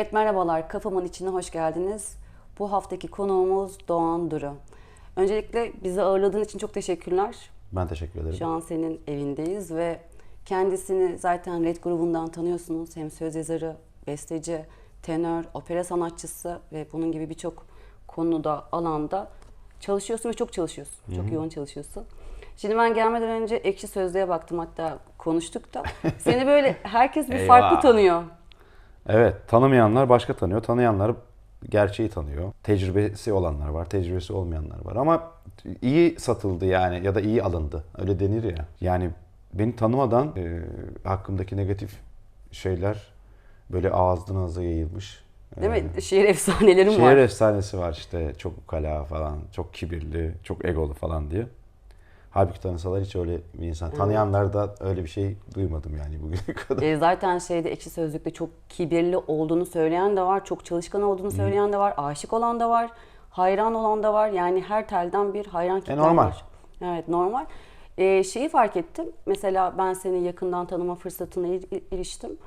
Evet merhabalar, Kafamın içine hoş geldiniz. Bu haftaki konuğumuz Doğan Duru. Öncelikle bizi ağırladığın için çok teşekkürler. Ben teşekkür ederim. Şu an senin evindeyiz ve kendisini zaten Red grubundan tanıyorsunuz. Hem söz yazarı, besteci, tenör, opera sanatçısı ve bunun gibi birçok konuda, alanda çalışıyorsun ve çok çalışıyorsun. Çok yoğun çalışıyorsun. Şimdi ben gelmeden önce Ekşi Sözlüğe baktım hatta konuştuk da. Seni böyle herkes bir farklı tanıyor. Evet, tanımayanlar başka tanıyor. Tanıyanlar gerçeği tanıyor. Tecrübesi olanlar var, tecrübesi olmayanlar var. Ama iyi satıldı yani ya da iyi alındı. Öyle denir ya. Yani beni tanımadan e, hakkımdaki negatif şeyler böyle ağızdan ağza yayılmış. Değil E, mi? Şehir efsanelerim Şehir var. efsanesi var işte çok ukala falan, çok kibirli, çok egolu falan diye. Halbuki tanısalar hiç öyle bir insan. Tanıyanlar da öyle bir şey duymadım yani bugüne kadar. E, zaten şeyde ekşi sözlükte çok kibirli olduğunu söyleyen de var, çok çalışkan olduğunu söyleyen de var, aşık olan da var, hayran olan da var. Yani her telden bir hayran kitle normal. var. Evet normal. E, şeyi fark ettim. Mesela ben seni yakından tanıma fırsatına er- eriştim.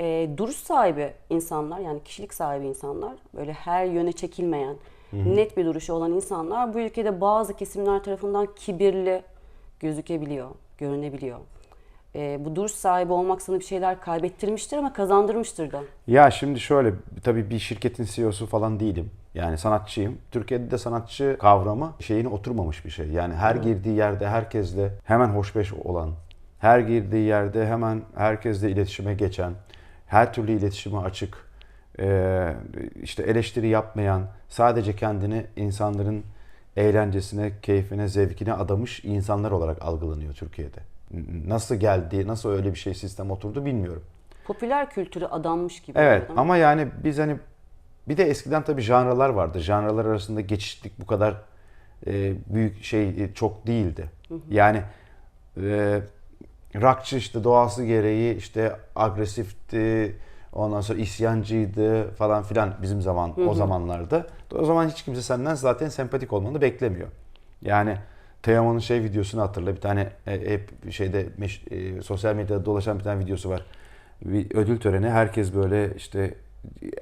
E, duruş sahibi insanlar yani kişilik sahibi insanlar böyle her yöne çekilmeyen net bir duruşu olan insanlar bu ülkede bazı kesimler tarafından kibirli gözükebiliyor, görünebiliyor. E, bu duruş sahibi olmak sana bir şeyler kaybettirmiştir ama kazandırmıştır da. Ya şimdi şöyle tabii bir şirketin CEO'su falan değilim. Yani sanatçıyım. Türkiye'de de sanatçı kavramı şeyine oturmamış bir şey. Yani her girdiği yerde herkesle hemen hoşbeş olan, her girdiği yerde hemen herkesle iletişime geçen, her türlü iletişime açık, işte eleştiri yapmayan, sadece kendini insanların eğlencesine, keyfine, zevkine adamış insanlar olarak algılanıyor Türkiye'de. Nasıl geldi, nasıl öyle bir şey sistem oturdu bilmiyorum. Popüler kültürü adanmış gibi. Evet oluyor, ama yani biz hani bir de eskiden tabii janralar vardı. Janralar arasında geçişlik bu kadar e, büyük şey e, çok değildi. Yani e, rockçı işte doğası gereği işte agresifti, ondan sonra isyancıydı falan filan bizim zaman o zamanlarda. O zaman hiç kimse senden zaten sempatik olmanı beklemiyor. Yani Teoman'ın şey videosunu hatırla. Bir tane e, hep şeyde meş- e, sosyal medyada dolaşan bir tane videosu var. Bir ödül töreni herkes böyle işte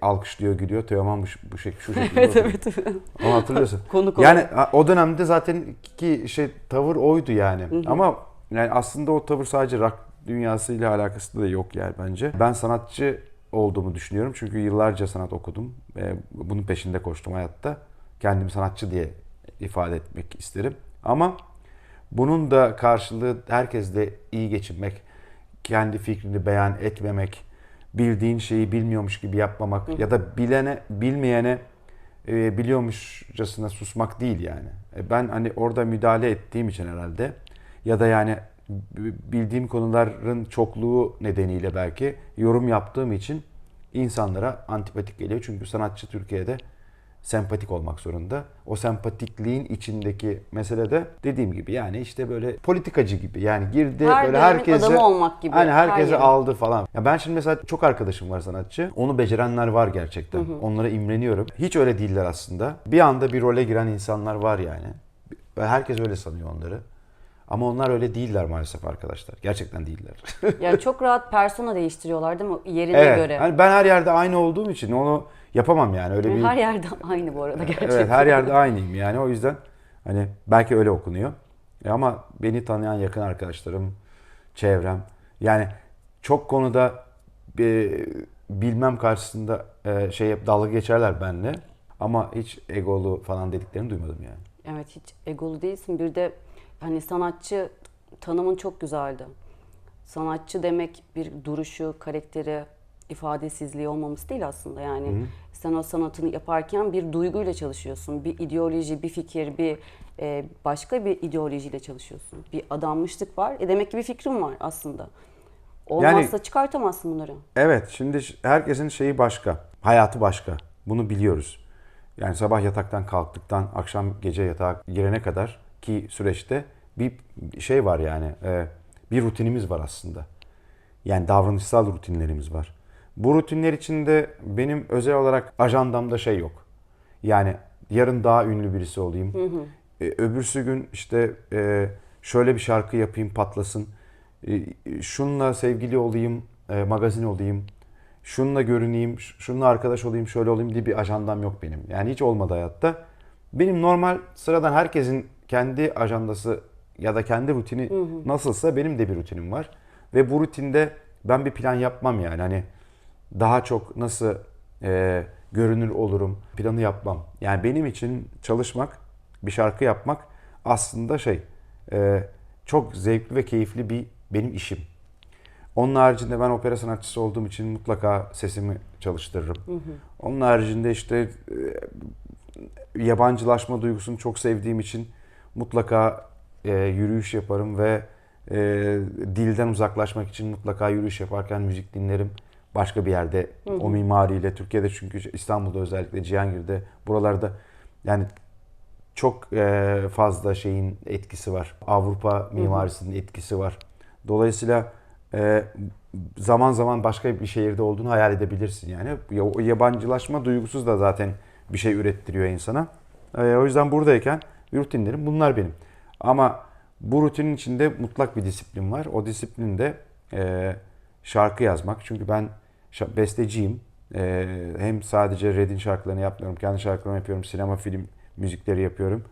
alkışlıyor, gülüyor. Teoman bu, bu şek şu şekilde. evet evet. evet. Onu hatırlıyorsun. Konuk yani o dönemde zaten ki şey tavır oydu yani. Ama yani aslında o tavır sadece rock dünyasıyla alakası da yok yani bence. Ben sanatçı olduğumu düşünüyorum. Çünkü yıllarca sanat okudum. ve bunun peşinde koştum hayatta. Kendimi sanatçı diye ifade etmek isterim. Ama bunun da karşılığı herkesle iyi geçinmek, kendi fikrini beyan etmemek, bildiğin şeyi bilmiyormuş gibi yapmamak ya da bilene bilmeyene e, biliyormuşçasına susmak değil yani. E, ben hani orada müdahale ettiğim için herhalde ya da yani bildiğim konuların çokluğu nedeniyle belki yorum yaptığım için insanlara antipatik geliyor. Çünkü sanatçı Türkiye'de sempatik olmak zorunda. O sempatikliğin içindeki mesele de dediğim gibi yani işte böyle politikacı gibi yani girdi Her böyle herkese adamı olmak gibi. Hani Her herkese yerin. aldı falan. Ya ben şimdi mesela çok arkadaşım var sanatçı. Onu becerenler var gerçekten. Onlara imreniyorum. Hiç öyle değiller aslında. Bir anda bir role giren insanlar var yani. Herkes öyle sanıyor onları. Ama onlar öyle değiller maalesef arkadaşlar. Gerçekten değiller. Yani çok rahat persona değiştiriyorlar değil mi? Yerine evet. göre. Hani ben her yerde aynı olduğum için onu yapamam yani. Öyle bir Her yerde aynı bu arada gerçekten. Evet her yerde aynıyım yani o yüzden hani belki öyle okunuyor. E ama beni tanıyan yakın arkadaşlarım, çevrem yani çok konuda e, bilmem karşısında e, şey hep dalga geçerler benimle ama hiç egolu falan dediklerini duymadım yani. Evet hiç egolu değilsin. Bir de hani sanatçı tanımın çok güzeldi. Sanatçı demek bir duruşu, karakteri, ifadesizliği olmaması değil aslında. Yani sen o sanatını yaparken bir duyguyla çalışıyorsun. Bir ideoloji, bir fikir, bir e, başka bir ideolojiyle çalışıyorsun. Bir adanmışlık var. E demek ki bir fikrin var aslında. Olmazsa çıkartamazsın bunları. Evet şimdi herkesin şeyi başka, hayatı başka. Bunu biliyoruz. Yani sabah yataktan kalktıktan akşam gece yatağa girene kadar ki süreçte bir şey var yani e, bir rutinimiz var aslında. Yani davranışsal rutinlerimiz var. Bu rutinler içinde benim özel olarak ajandamda şey yok. Yani yarın daha ünlü birisi olayım. E, öbürsü gün işte e, şöyle bir şarkı yapayım patlasın. E, şunla sevgili olayım, e, magazin olayım. şununla görüneyim, şununla arkadaş olayım, şöyle olayım diye bir ajandam yok benim. Yani hiç olmadı hayatta. Benim normal sıradan herkesin kendi ajandası ya da kendi rutini nasılsa benim de bir rutinim var. Ve bu rutinde ben bir plan yapmam yani. Hani daha çok nasıl e, görünür olurum planı yapmam. Yani benim için çalışmak, bir şarkı yapmak aslında şey e, çok zevkli ve keyifli bir benim işim. Onun haricinde ben opera sanatçısı olduğum için mutlaka sesimi çalıştırırım. Onun haricinde işte e, yabancılaşma duygusunu çok sevdiğim için mutlaka e, yürüyüş yaparım ve e, dilden uzaklaşmak için mutlaka yürüyüş yaparken müzik dinlerim. Başka bir yerde o mimariyle Türkiye'de çünkü İstanbul'da özellikle Cihangir'de buralarda yani çok e, fazla şeyin etkisi var. Avrupa mimarisinin etkisi var. Dolayısıyla e, zaman zaman başka bir şehirde olduğunu hayal edebilirsin yani. Yabancılaşma duygusuz da zaten bir şey ürettiriyor insana. E, o yüzden buradayken rutinlerim bunlar benim. Ama bu rutinin içinde mutlak bir disiplin var. O disiplin de e, şarkı yazmak. Çünkü ben besteciyim. E, hem sadece Red'in şarkılarını yapmıyorum, kendi şarkılarımı yapıyorum, sinema, film müzikleri yapıyorum.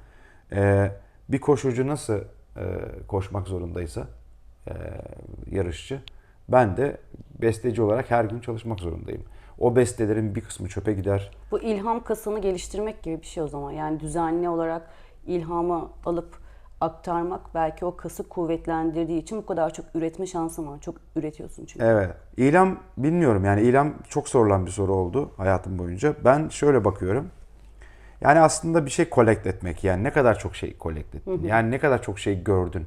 E, bir koşucu nasıl e, koşmak zorundaysa e, yarışçı, ben de besteci olarak her gün çalışmak zorundayım. O bestelerin bir kısmı çöpe gider, Bu ilham kasını geliştirmek gibi bir şey o zaman. Yani düzenli olarak ilhamı alıp aktarmak belki o kası kuvvetlendirdiği için bu kadar çok üretme şansın var. Çok üretiyorsun çünkü. Evet. İlam bilmiyorum yani ilam çok sorulan bir soru oldu hayatım boyunca. Ben şöyle bakıyorum. Yani aslında bir şey kolekt etmek yani ne kadar çok şey kolekt ettin. Yani ne kadar çok şey gördün.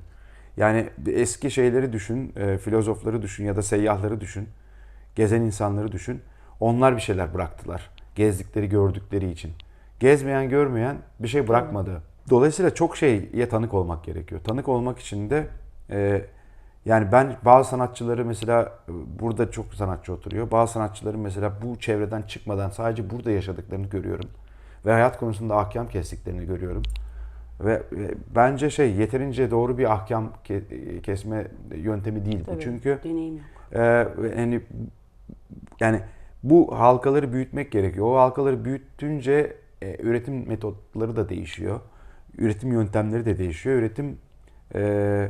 Yani eski şeyleri düşün, e, filozofları düşün ya da seyyahları düşün. Gezen insanları düşün. Onlar bir şeyler bıraktılar. Gezdikleri, gördükleri için. Gezmeyen, görmeyen bir şey bırakmadı. Dolayısıyla çok şeye tanık olmak gerekiyor. Tanık olmak için de e, yani ben bazı sanatçıları mesela e, burada çok sanatçı oturuyor. Bazı sanatçıların mesela bu çevreden çıkmadan sadece burada yaşadıklarını görüyorum. Ve hayat konusunda ahkam kestiklerini görüyorum. Ve e, bence şey yeterince doğru bir ahkam ke- kesme yöntemi değil bu. Tabii, Çünkü deneyim yok. ve hani yani bu halkaları büyütmek gerekiyor. O halkaları büyütünce e, üretim metotları da değişiyor. Üretim yöntemleri de değişiyor. Üretim e,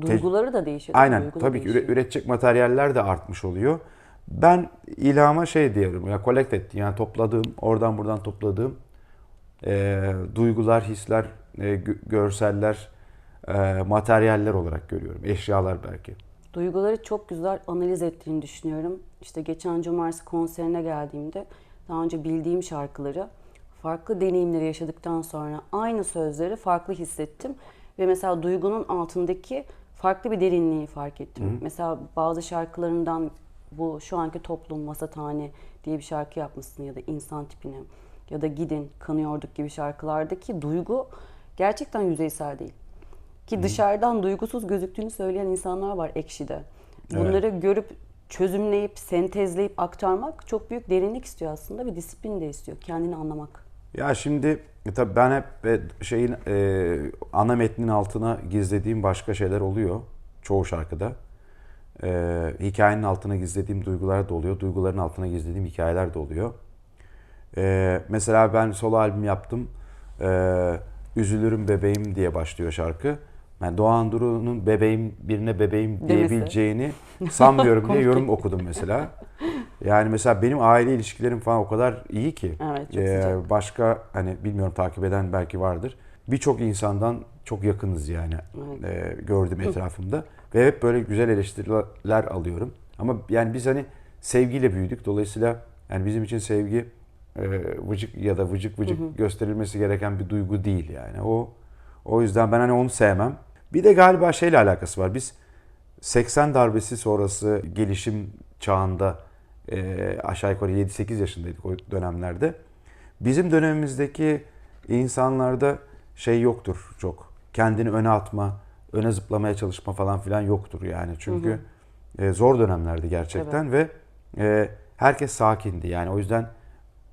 Duyguları da değişiyor. aynen Duygu tabii ki değişiyor. üretecek materyaller de artmış oluyor. Ben ilhama şey diyorum ya collect ettiğim yani topladığım oradan buradan topladığım e, duygular, hisler, e, gö- görseller, e, materyaller olarak görüyorum. Eşyalar belki. Duyguları çok güzel analiz ettiğini düşünüyorum. İşte geçen cumartesi konserine geldiğimde daha önce bildiğim şarkıları farklı deneyimleri yaşadıktan sonra aynı sözleri farklı hissettim. Ve mesela duygunun altındaki farklı bir derinliği fark ettim. Mesela bazı şarkılarından bu şu anki toplum masathane diye bir şarkı yapmışsın ya da insan tipine ya da gidin kanıyorduk gibi şarkılardaki duygu gerçekten yüzeysel değil. Ki dışarıdan duygusuz gözüktüğünü söyleyen insanlar var ekşide. Bunları görüp çözümleyip, sentezleyip aktarmak çok büyük derinlik istiyor aslında ve disiplin de istiyor. Kendini anlamak. Ya şimdi e, tabii ben hep e, şeyin e, ana metnin altına gizlediğim başka şeyler oluyor çoğu şarkıda. E, hikayenin altına gizlediğim duygular da oluyor. Duyguların altına gizlediğim hikayeler de oluyor. E, mesela ben solo albüm yaptım. E, Üzülürüm bebeğim diye başlıyor şarkı. Ben Doğan Duru'nun bebeğim birine bebeğim Demesi. diyebileceğini sanmıyorum diye yorum okudum mesela. Yani mesela benim aile ilişkilerim falan o kadar iyi ki. Evet, çok sıcak. başka hani bilmiyorum takip eden belki vardır. Birçok insandan çok yakınız yani Ee, gördüm etrafımda ve hep böyle güzel eleştiriler alıyorum. Ama yani biz hani sevgiyle büyüdük. Dolayısıyla yani bizim için sevgi e, vıcık ya da vıcık vıcık gösterilmesi gereken bir duygu değil yani. O o yüzden ben hani onu sevmem. Bir de galiba şeyle alakası var. Biz 80 darbesi sonrası gelişim çağında e, aşağı yukarı 7-8 yaşındaydık o dönemlerde. Bizim dönemimizdeki insanlarda şey yoktur çok. Kendini öne atma, öne zıplamaya çalışma falan filan yoktur yani. Çünkü e, zor dönemlerdi gerçekten ve e, herkes sakindi. Yani o yüzden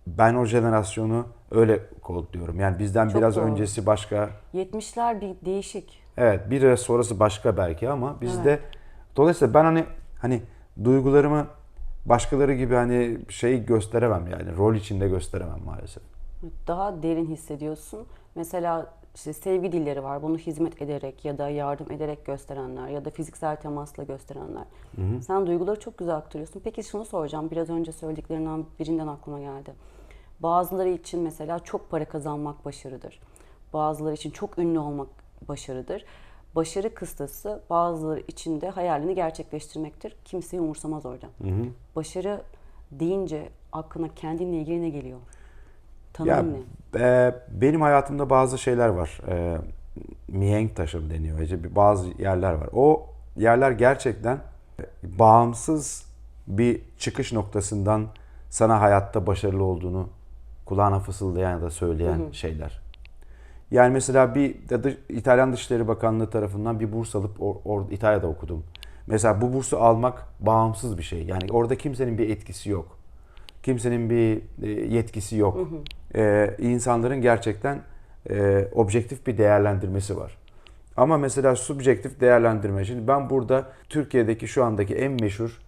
ben o jenerasyonu öyle kodluyorum. Yani bizden Çok biraz doğru. öncesi başka, 70'ler bir değişik. Evet biraz sonrası başka belki ama bizde dolayısıyla ben hani hani duygularımı başkaları gibi hani şey gösteremem yani rol içinde gösteremem maalesef. Daha derin hissediyorsun. Mesela işte sevgi dilleri var. Bunu hizmet ederek ya da yardım ederek gösterenler ya da fiziksel temasla gösterenler. Sen duyguları çok güzel aktarıyorsun. Peki şunu soracağım. Biraz önce söylediklerinden birinden aklıma geldi. Bazıları için mesela çok para kazanmak başarıdır. Bazıları için çok ünlü olmak başarıdır. Başarı kıstası bazıları için de hayalini gerçekleştirmektir. Kimseyi umursamaz orada. Başarı deyince aklına kendinle ilgili ne geliyor? Ya Tanımın ne? e, benim hayatımda bazı şeyler var. E, mihenk taşım deniyor. Bir- Bazı yerler var. O yerler gerçekten bağımsız bir çıkış noktasından sana hayatta başarılı olduğunu kulağına fısıldayan ya da söyleyen şeyler. Yani mesela bir İtalyan Dışişleri Bakanlığı tarafından bir burs alıp or, or- İtalya'da okudum. Mesela bu bursu almak bağımsız bir şey. Yani orada kimsenin bir etkisi yok. Kimsenin bir e, yetkisi yok. Ee, insanların gerçekten e, objektif bir değerlendirmesi var. Ama mesela subjektif değerlendirme. Şimdi ben burada Türkiye'deki şu andaki en meşhur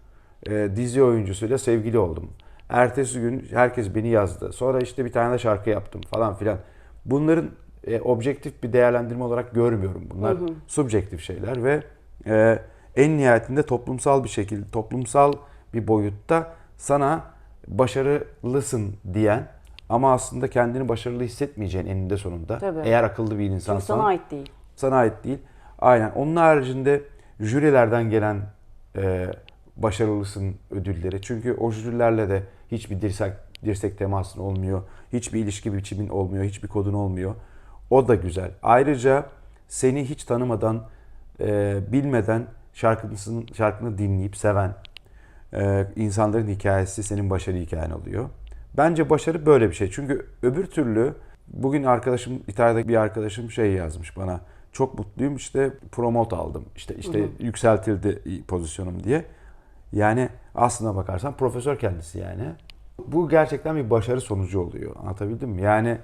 e, dizi oyuncusuyla sevgili oldum. Ertesi gün herkes beni yazdı. Sonra işte bir tane de şarkı yaptım falan filan. Bunların e, objektif bir değerlendirme olarak görmüyorum. Bunlar subjektif şeyler ve e, en nihayetinde toplumsal bir şekilde, toplumsal bir boyutta sana başarılısın diyen ama aslında kendini başarılı hissetmeyeceğin eninde sonunda. Tabii. Eğer akıllı bir Çünkü insansan. sana ait değil. Sana ait değil. Aynen. Onun haricinde jürilerden gelen e, başarılısın ödülleri. Çünkü o jürilerle de hiçbir dirsek, dirsek temasın olmuyor. Hiçbir ilişki biçimin olmuyor. Hiçbir kodun olmuyor. O da güzel. Ayrıca seni hiç tanımadan, e, bilmeden şarkısını, şarkını dinleyip seven e, insanların hikayesi senin başarı hikayen oluyor. Bence başarı böyle bir şey. Çünkü öbür türlü bugün arkadaşım İtalya'daki bir arkadaşım şey yazmış bana. Çok mutluyum işte promote aldım. İşte işte yükseltildi pozisyonum diye. Yani aslına bakarsan profesör kendisi yani. Bu gerçekten bir başarı sonucu oluyor. Anlatabildim mi? Yani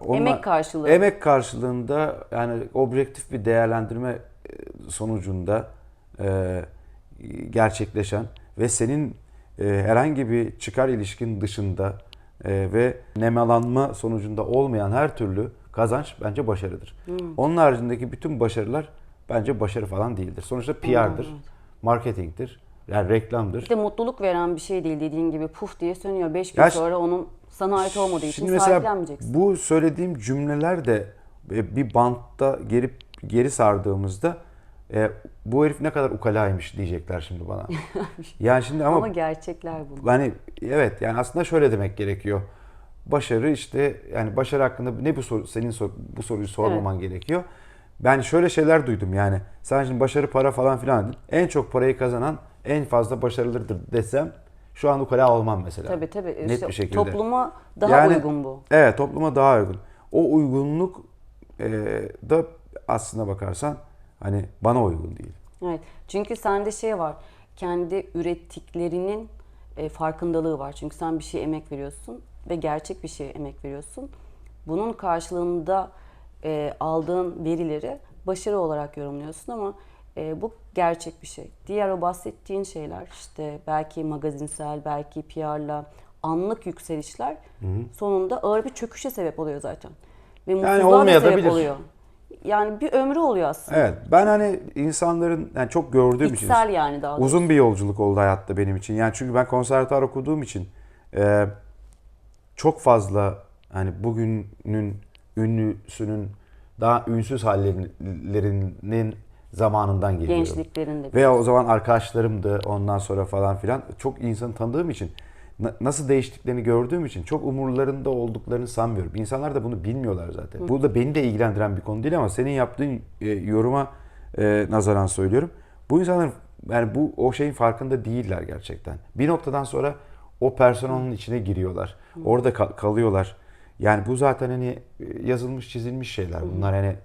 onunla- Emek karşılığı. Emek karşılığında yani objektif bir değerlendirme e, sonucunda e, gerçekleşen ve senin e, herhangi bir çıkar ilişkin dışında e, ve nemalanma sonucunda olmayan her türlü kazanç bence başarıdır. Onun haricindeki bütün başarılar bence başarı falan değildir. Sonuçta PR'dır, marketingdir, yani reklamdır. Bir de mutluluk veren bir şey değil dediğin gibi puf diye sönüyor. Beş gün Ya sonra onun sana ait olmadığı için mesela sahiplenmeyeceksin. bu söylediğim cümleler de e, bir bantta geri geri sardığımızda e, bu herif ne kadar ukalaymış diyecekler şimdi bana. yani şimdi ama, Ama gerçekler bunlar. hani evet yani aslında şöyle demek gerekiyor. Başarı işte yani başarı hakkında ne bu soru senin sor, bu soruyu sormaman gerekiyor. Ben şöyle şeyler duydum yani. Sen şimdi başarı para falan filan dedin. En çok parayı kazanan en fazla başarılıdır desem şu an ukala olmam mesela. Tabii tabii. Net İşte bir şekilde. Topluma daha Yani- uygun bu. Evet topluma daha uygun. O uygunluk e, da aslına bakarsan hani bana uygun değil. Evet. Çünkü sende şey var. Kendi ürettiklerinin e, farkındalığı var. Çünkü sen bir şeye emek veriyorsun ve gerçek bir şeye emek veriyorsun. Bunun karşılığında e, aldığın verileri başarı olarak yorumluyorsun ama e, bu gerçek bir şey. Diğer o bahsettiğin şeyler işte belki magazinsel, belki PR'la anlık yükselişler sonunda ağır bir çöküşe sebep oluyor zaten. Ve mutsuzluğa da olmayabilir. sebep oluyor. Yani bir ömrü oluyor aslında. Evet ben hani insanların yani çok gördüğüm için İçsel yani daha doğrusu. uzun bir yolculuk oldu hayatta benim için. Yani çünkü ben konservatuar okuduğum için e, çok fazla hani bugünün ünlüsünün daha ünsüz hallerinin zamanından geliyorum. Gençliklerinde. Veya o zaman arkadaşlarımdı ondan sonra falan filan. Çok insanı tanıdığım için na- nasıl değiştiklerini gördüğüm için çok umurlarında olduklarını sanmıyorum. İnsanlar da bunu bilmiyorlar zaten. Bu da beni de ilgilendiren bir konu değil ama senin yaptığın e, yoruma e, nazaran söylüyorum. Bu insanlar yani bu o şeyin farkında değiller gerçekten. Bir noktadan sonra o personanın içine giriyorlar. Orada kal- kalıyorlar. Yani bu zaten hani e, yazılmış çizilmiş şeyler. Bunlar hani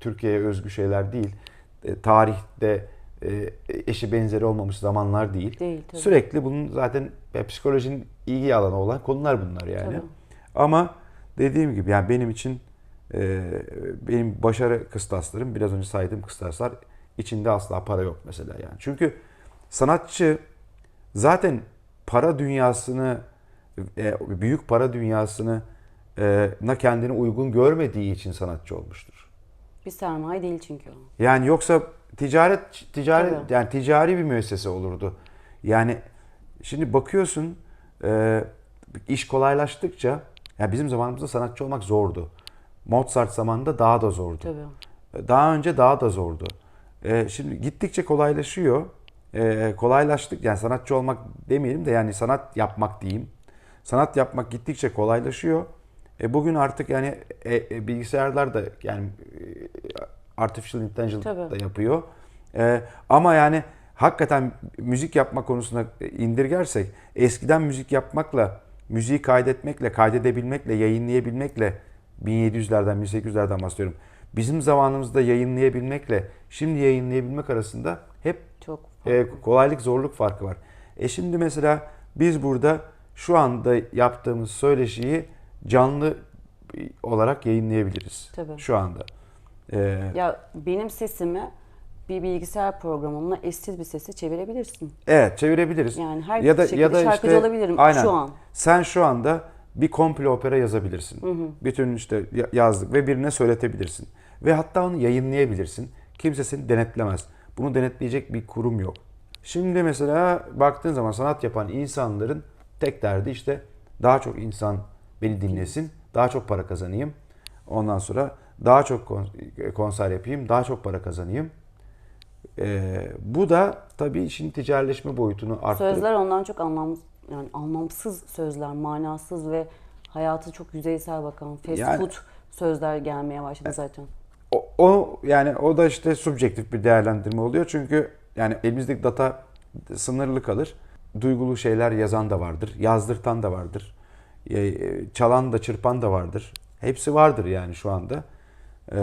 Türkiye'ye özgü şeyler değil. E, tarihte e, eşi benzeri olmamış zamanlar değil. Değil, tabii. Sürekli bunun zaten psikolojinin ilgi alanı olan konular bunlar yani. Tabii. Ama dediğim gibi yani benim için e, benim başarı kıstaslarım biraz önce saydığım kıstaslar içinde asla para yok mesela yani. Çünkü sanatçı zaten para dünyasını büyük para dünyasını na kendini uygun görmediği için sanatçı olmuştur. Bir sermaye değil çünkü o. Yani yoksa ticaret ticaret Tabii. yani ticari bir müessese olurdu. Yani şimdi bakıyorsun e, iş kolaylaştıkça ya bizim zamanımızda sanatçı olmak zordu. Mozart zamanında daha da zordu. Tabii. Daha önce daha da zordu. E, şimdi gittikçe kolaylaşıyor. E, kolaylaştık yani sanatçı olmak demeyelim de yani sanat yapmak diyeyim. Sanat yapmak gittikçe kolaylaşıyor. E, bugün artık yani e, e, bilgisayarlar da yani e, artificial intelligence Tabii. da yapıyor. E, ama yani hakikaten müzik yapma konusuna indirgersek eskiden müzik yapmakla, müziği kaydetmekle, kaydedebilmekle, yayınlayabilmekle 1700'lerden 1800'lerden bahsediyorum. Bizim zamanımızda yayınlayabilmekle şimdi yayınlayabilmek arasında hep Çok e, kolaylık zorluk farkı var. E şimdi mesela biz burada şu anda yaptığımız söyleşiyi canlı olarak yayınlayabiliriz. Tabii. Şu anda. E, Ya benim sesimi bir bilgisayar programına eşsiz bir sesi çevirebilirsin. evet çevirebiliriz. Yani her şekilde şarkıcı olabilirim şu an. Sen şu anda bir komple opera yazabilirsin. Bütün işte ya- yazdık ve birine söyletebilirsin. Ve hatta onu yayınlayabilirsin. Kimse seni denetlemez. Bunu denetleyecek bir kurum yok. Şimdi mesela baktığın zaman sanat yapan insanların tek derdi işte daha çok insan beni dinlesin, daha çok para kazanayım. Ondan sonra daha çok kon- konser yapayım, daha çok para kazanayım. Ee, bu da tabii işin ticaretleşme boyutunu arttırıp Sözler ondan çok anlam yani anlamsız sözler, manasız ve hayatı çok yüzeysel bakan fast Yani- food sözler gelmeye başladı zaten. O, o yani o da işte subjektif bir değerlendirme oluyor. Çünkü yani elimizdeki data sınırlı kalır. Duygulu şeyler yazan da vardır. Yazdırtan da vardır. e, Çalan da çırpan da vardır. Hepsi vardır yani şu anda. E,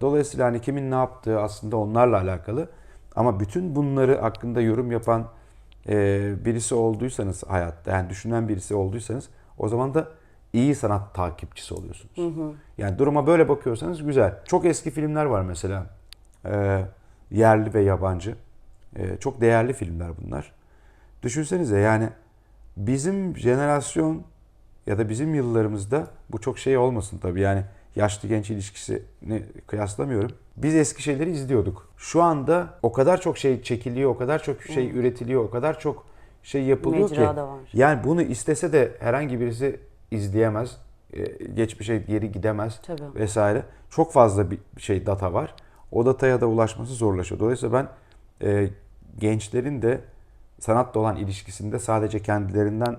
Dolayısıyla hani kimin ne yaptığı aslında onlarla alakalı. Ama bütün bunları hakkında yorum yapan e, birisi olduysanız hayatta yani düşünen birisi olduysanız o zaman da iyi sanat takipçisi oluyorsunuz. Yani duruma böyle bakıyorsanız güzel. Çok eski filmler var mesela. Ee, yerli ve yabancı. Ee, çok değerli filmler bunlar. Düşünsenize yani bizim jenerasyon ya da bizim yıllarımızda bu çok şey olmasın tabii yani yaşlı genç ilişkisini kıyaslamıyorum. Biz eski şeyleri izliyorduk. Şu anda o kadar çok şey çekiliyor, o kadar çok şey üretiliyor, o kadar çok şey yapılıyor Mecra ki. da var. Yani bunu istese de herhangi birisi izleyemez. Ee, Geçmişe geri gidemez Tabii. vesaire. Çok fazla bir şey data var. O dataya da ulaşması zorlaşıyor. Dolayısıyla ben e, gençlerin de sanatla olan ilişkisinde sadece kendilerinden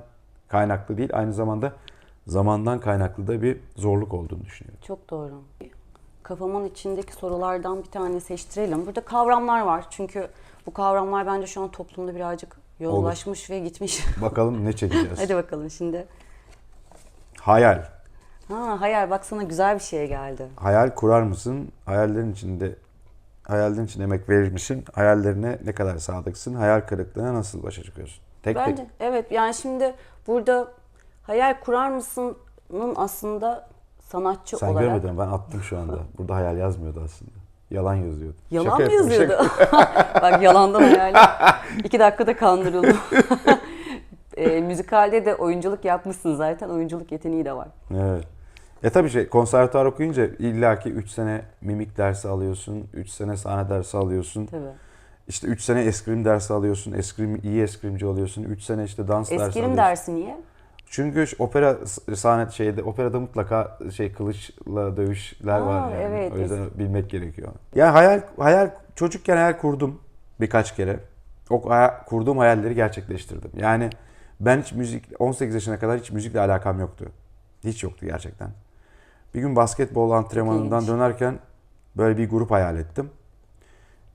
kaynaklı değil, aynı zamanda zamandan kaynaklı da bir zorluk olduğunu düşünüyorum. Çok doğru. Kafamın içindeki sorulardan bir tane seçtirelim. Burada kavramlar var. Çünkü bu kavramlar bence şu an toplumda birazcık yozlaşmış ve gitmiş. Bakalım ne çekeceğiz. Hadi bakalım şimdi. Hayal. Ha hayal bak sana güzel bir şey geldi. Hayal kurar mısın? Hayallerin içinde hayallerin için emek verir misin? Hayallerine ne kadar sadıksın? Hayal kırıklığına nasıl başa çıkıyorsun? Tek Bence tek. evet yani şimdi burada hayal kurar mısın'ın aslında sanatçı Sen olarak görmedin mi? ben attım şu anda. Burada hayal yazmıyordu aslında. Yalan yazıyordu. yalan Şaka mı yazıyordu? bak yalandan hayal. İki dakikada kandırıldım. e, müzikalde de oyunculuk yapmışsın zaten. Oyunculuk yeteneği de var. Evet. E tabii şey konservatuar okuyunca illaki 3 sene mimik dersi alıyorsun, 3 sene sahne dersi alıyorsun. Tabii. İşte 3 sene eskrim dersi alıyorsun, eskrim iyi eskrimci oluyorsun. 3 sene işte dans dersi Eskirim alıyorsun. dersi niye? Çünkü opera sahne şeyde operada mutlaka şey kılıçla dövüşler Aa, var yani. evet, o yüzden bilmek gerekiyor. Yani hayal hayal çocukken hayal kurdum birkaç kere. O hayal- kurduğum hayalleri gerçekleştirdim. Yani ben hiç müzik 18 yaşına kadar hiç müzikle alakam yoktu. Hiç yoktu gerçekten. Bir gün basketbol antrenmanından İlginç. dönerken böyle bir grup hayal ettim.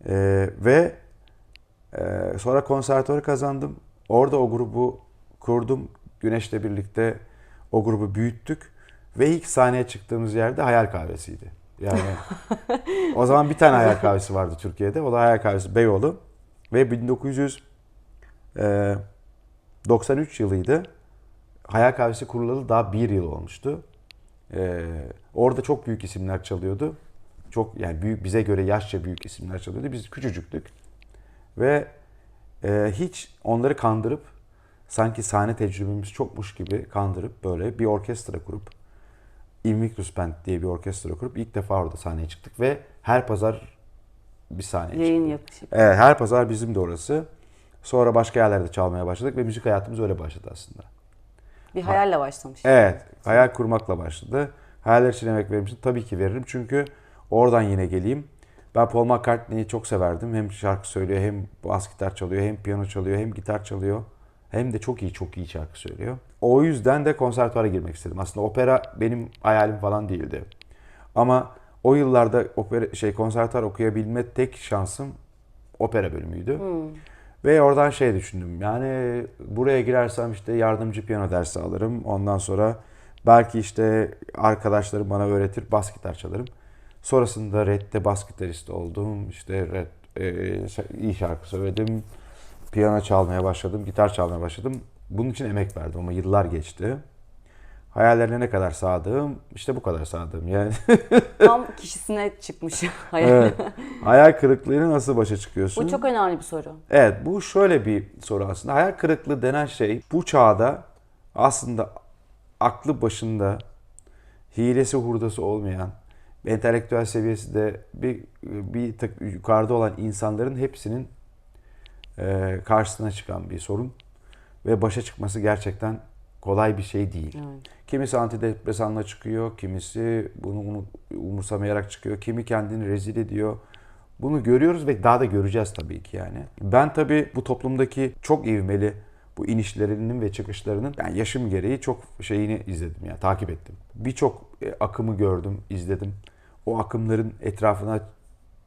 Ee, ve e, sonra konservatuarı kazandım. Orada o grubu kurdum. Güneş'le birlikte o grubu büyüttük. Ve ilk sahneye çıktığımız yerde Hayal Kahvesi'ydi. Yani o zaman bir tane Hayal Kahvesi vardı Türkiye'de. O da Hayal Kahvesi Beyoğlu. Ve 1993 yılıydı. Hayal Kahvesi kurulalı daha bir yıl olmuştu. Ee, orada çok büyük isimler çalıyordu. Çok yani büyük bize göre yaşça büyük isimler çalıyordu. Biz küçücüktük. Ve e, hiç onları kandırıp sanki sahne tecrübemiz çokmuş gibi kandırıp böyle bir orkestra kurup Invictus Band diye bir orkestra kurup ilk defa orada sahneye çıktık ve her pazar bir sahneye Yayın çıktık. yapışı. Evet, her pazar bizim de orası. Sonra başka yerlerde çalmaya başladık ve müzik hayatımız öyle başladı aslında. Bir hayalle başlamış. Evet, hayal kurmakla başladı. Hayaller için emek verir misin? Tabii ki veririm. Çünkü oradan yine geleyim. Ben Paul McCartney'i çok severdim. Hem şarkı söylüyor, hem bas gitar çalıyor, hem piyano çalıyor, hem gitar çalıyor. Hem de çok iyi, çok iyi şarkı söylüyor. O yüzden de konservatuara girmek istedim. Aslında opera benim hayalim falan değildi. Ama o yıllarda opera şey konservatuar okuyabilme tek şansım opera bölümüydü. Ve oradan şey düşündüm. Yani buraya girersem işte yardımcı piyano dersi alırım. Ondan sonra belki işte arkadaşlarım bana öğretir bas gitar çalarım. Sonrasında Red'de bas gitarist oldum. İşte Red e, iyi şarkı söyledim. Piyano çalmaya başladım, gitar çalmaya başladım. Bunun için emek verdim ama yıllar geçti. Hayallerine ne kadar sadığım, işte bu kadar sadığım. Yani Tam kişisine çıkmış hayal. evet. hayal kırıklığıyla nasıl başa çıkıyorsun? Bu çok önemli bir soru. Evet bu şöyle bir soru aslında. Hayal kırıklığı denen şey bu çağda aslında aklı başında hilesi hurdası olmayan entelektüel seviyesi de bir, bir tık yukarıda olan insanların hepsinin karşısına çıkan bir sorun. Ve başa çıkması gerçekten kolay bir şey değil. Evet. Kimisi antidepresanla çıkıyor, kimisi bunu unu- umursamayarak çıkıyor, kimi kendini rezil ediyor. Bunu görüyoruz ve daha da göreceğiz tabii ki yani. Ben tabii bu toplumdaki çok ivmeli bu inişlerinin ve çıkışlarının yani yaşım gereği çok şeyini izledim yani takip ettim. Birçok e, akımı gördüm, izledim. O akımların etrafına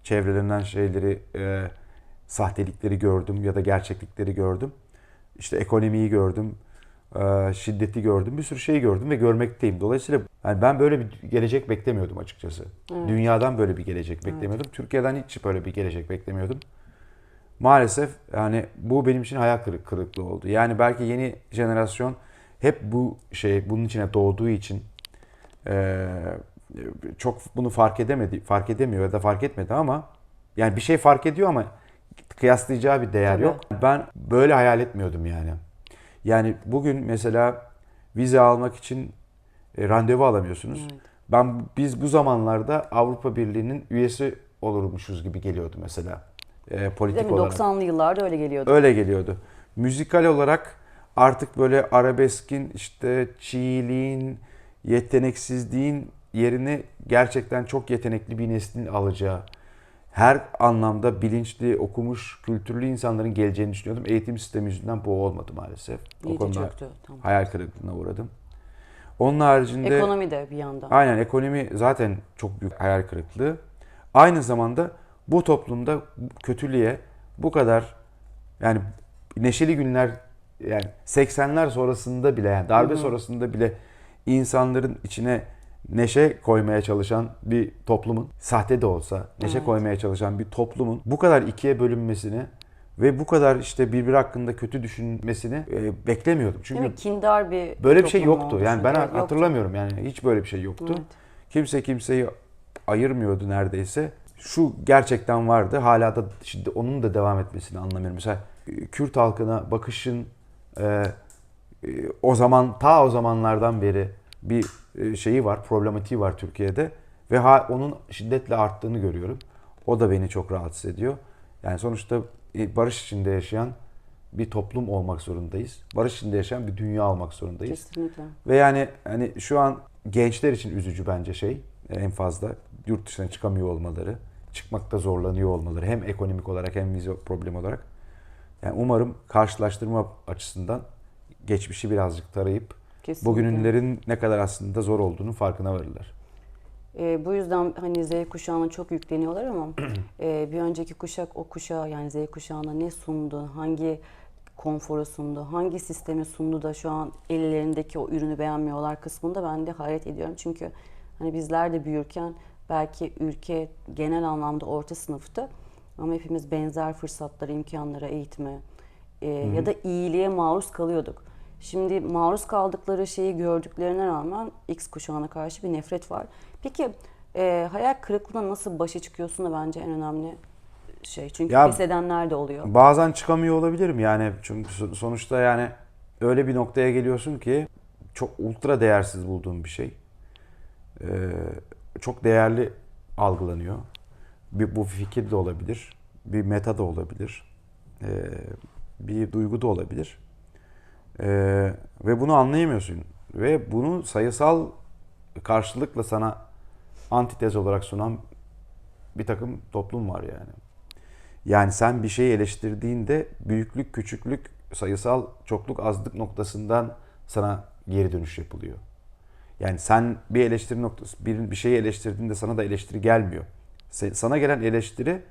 çevrelenen şeyleri, e, sahtelikleri gördüm ya da gerçeklikleri gördüm. İşte ekonomiyi gördüm, e, şiddeti gördüm, bir sürü şey gördüm ve görmekteyim. Dolayısıyla yani ben böyle bir gelecek beklemiyordum açıkçası. Dünyadan böyle bir gelecek beklemiyordum. Türkiye'den hiç böyle bir gelecek beklemiyordum. Maalesef yani bu benim için hayal kırık- kırıklığı oldu. Yani belki yeni jenerasyon hep bu şey bunun içine doğduğu için e, çok bunu fark edemedi, fark edemiyor ya da fark etmedi ama yani bir şey fark ediyor ama kıyaslayacağı bir değer Tabii. yok. Ben böyle hayal etmiyordum yani. Yani bugün mesela vize almak için e, randevu alamıyorsunuz. Evet. Ben biz bu zamanlarda Avrupa Birliği'nin üyesi olurmuşuz gibi geliyordu mesela. E, politik Değil mi? olarak. 90'lı yıllarda öyle geliyordu. Öyle geliyordu. Müzikal olarak artık böyle arabeskin işte çiğliğin, yeteneksizliğin yerini gerçekten çok yetenekli bir neslin alacağı, her anlamda bilinçli, okumuş, kültürlü insanların geleceğini düşünüyordum. Eğitim sistemi yüzünden bu olmadı maalesef. o İyice konuda çöktü. Tamam. hayal kırıklığına uğradım. Onun haricinde Ekonomi de bir yandan. Aynen ekonomi zaten çok büyük hayal kırıklığı. Aynı zamanda bu toplumda kötülüğe bu kadar yani neşeli günler yani 80'ler sonrasında bile yani darbe sonrasında bile insanların içine neşe koymaya çalışan bir toplumun sahte de olsa neşe Evet. koymaya çalışan bir toplumun bu kadar ikiye bölünmesini ve bu kadar işte birbiri hakkında kötü düşünmesini e, beklemiyordum. Çünkü Değil mi? Kindar bir Böyle bir şey yoktu. Yani ben Evet, yoktu. hatırlamıyorum yani hiç böyle bir şey yoktu. Evet. Kimse kimseyi ayırmıyordu neredeyse. Şu gerçekten vardı. Hala da şimdi onun da devam etmesini anlamıyorum. Mesela e, Kürt halkına bakışın e, e, o zaman ta o zamanlardan beri bir e, şeyi var, problematiği var Türkiye'de ve ha, onun şiddetle arttığını görüyorum. O da beni çok rahatsız ediyor. Yani sonuçta e, barış içinde yaşayan bir toplum olmak zorundayız. Barış içinde yaşayan bir dünya olmak zorundayız. Kesinlikle. Ve yani hani şu an gençler için üzücü bence şey en fazla yurt dışına çıkamıyor olmaları, çıkmakta zorlanıyor olmaları hem ekonomik olarak hem vize problemi olarak. Yani umarım karşılaştırma açısından geçmişi birazcık tarayıp Kesinlikle. bugünlerin ne kadar aslında zor olduğunu farkına varırlar. Ee, bu yüzden hani Z kuşağına çok yükleniyorlar ama e, bir önceki kuşak o kuşağa yani Z kuşağına ne sundu, hangi konforu sundu, hangi sistemi sundu da şu an ellerindeki o ürünü beğenmiyorlar kısmında ben de hayret ediyorum. Çünkü hani bizler de büyürken belki ülke genel anlamda orta sınıftı ama hepimiz benzer fırsatlara, imkanlara, eğitime e, ya da iyiliğe maruz kalıyorduk. Şimdi maruz kaldıkları şeyi gördüklerine rağmen X kuşağına karşı bir nefret var. Peki e, hayal kırıklığına nasıl başa çıkıyorsun da bence en önemli şey. Çünkü Ya- pes edenler de oluyor. Bazen çıkamıyor olabilirim yani çünkü so- sonuçta yani öyle bir noktaya geliyorsun ki çok ultra değersiz bulduğun bir şey. Ee, çok değerli algılanıyor. Bir, bu fikir de olabilir. Bir meta da olabilir. Ee, bir duygu da olabilir. Ee, ve bunu anlayamıyorsun. Ve bunu sayısal karşılıkla sana antitez olarak sunan bir takım toplum var yani. Yani sen bir şeyi eleştirdiğinde büyüklük, küçüklük, sayısal çokluk, azlık noktasından sana geri dönüş yapılıyor. Yani sen bir eleştiri noktası, bir, bir şeyi eleştirdiğinde sana da eleştiri gelmiyor. Sana gelen eleştiri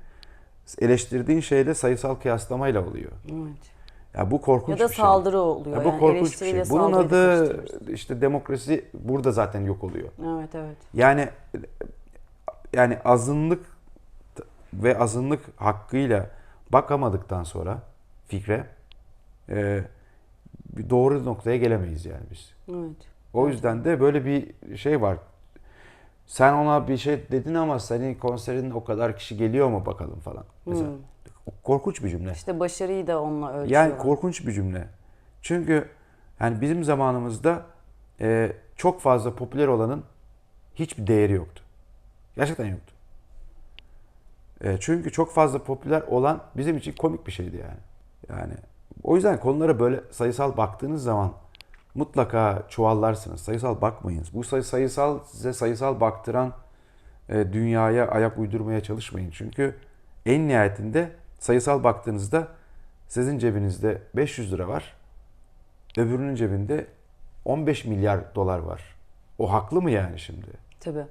eleştirdiğin şeyle sayısal kıyaslamayla oluyor. Evet. Ya bu korkunç Ya da bir şey. saldırı oluyor. Ya bu yani korkunç bir şey. Bunun adı işte demokrasi burada zaten yok oluyor. Evet evet. Yani yani azınlık ve azınlık hakkıyla bakamadıktan sonra fikre e, bir doğru noktaya gelemeyiz yani biz. Evet. O yüzden de böyle bir şey var. Sen ona bir şey dedin ama senin konserin o kadar kişi geliyor mu bakalım falan. Mesela. Korkunç bir cümle. İşte başarıyı da onunla ölçüyorlar. Yani korkunç bir cümle. Çünkü yani bizim zamanımızda e, çok fazla popüler olanın hiçbir değeri yoktu. Gerçekten yoktu. E, çünkü çok fazla popüler olan bizim için komik bir şeydi yani. Yani o yüzden konulara böyle sayısal baktığınız zaman mutlaka çuvallarsınız. Sayısal bakmayın. Bu sayı, sayısal size sayısal baktıran e, dünyaya ayak uydurmaya çalışmayın. Çünkü en nihayetinde sayısal baktığınızda sizin cebinizde 500 lira var. Öbürünün cebinde 15 milyar dolar var. O haklı mı yani şimdi? Tabii.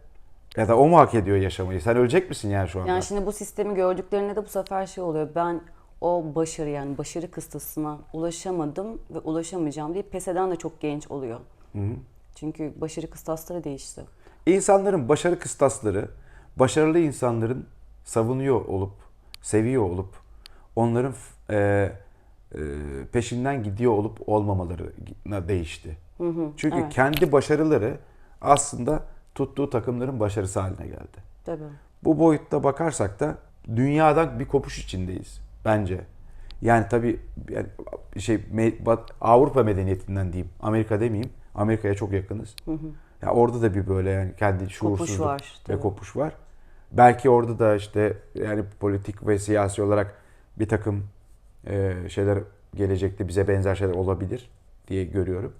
Ya da o mu hak ediyor yaşamayı? Sen ölecek misin yani şu anda? Yani şimdi bu sistemi gördüklerinde de bu sefer şey oluyor. Ben o başarı yani başarı kıstasına ulaşamadım ve ulaşamayacağım diye pes eden de çok genç oluyor. Çünkü başarı kıstasları değişti. İnsanların başarı kıstasları, başarılı insanların savunuyor olup, seviyor olup, onların e, e, peşinden gidiyor olup olmamalarına değişti. Çünkü evet. kendi başarıları aslında tuttuğu takımların başarısı haline geldi. Tabii. Bu boyutta bakarsak da dünyadan bir kopuş içindeyiz bence. Yani tabii yani şey Avrupa medeniyetinden diyeyim. Amerika demeyeyim. Amerika'ya çok yakınız. Ya orada da bir böyle yani kendi şuursuzluk var, ve tabii. kopuş var. Belki orada da işte yani politik ve siyasi olarak bir takım e, şeyler gelecekte bize benzer şeyler olabilir diye görüyorum.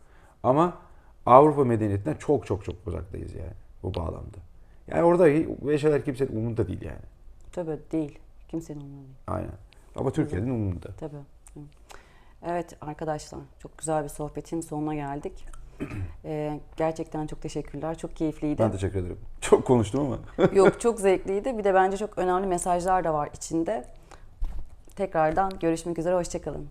Ama Avrupa medeniyetinden çok çok çok uzaktayız yani bu bağlamda. Yani orada bu şeyler kimsenin umurunda değil yani. Tabii değil. Kimsenin umurunda değil. Aynen. Ama Türkiye'nin umurunda. Tabii. Evet arkadaşlar çok güzel bir sohbetin sonuna geldik. Ee, gerçekten çok teşekkürler. Çok keyifliydi. Ben teşekkür ederim. Çok konuştum ama. Yok çok zevkliydi. Bir de bence çok önemli mesajlar da var içinde. Tekrardan görüşmek üzere. Hoşçakalın.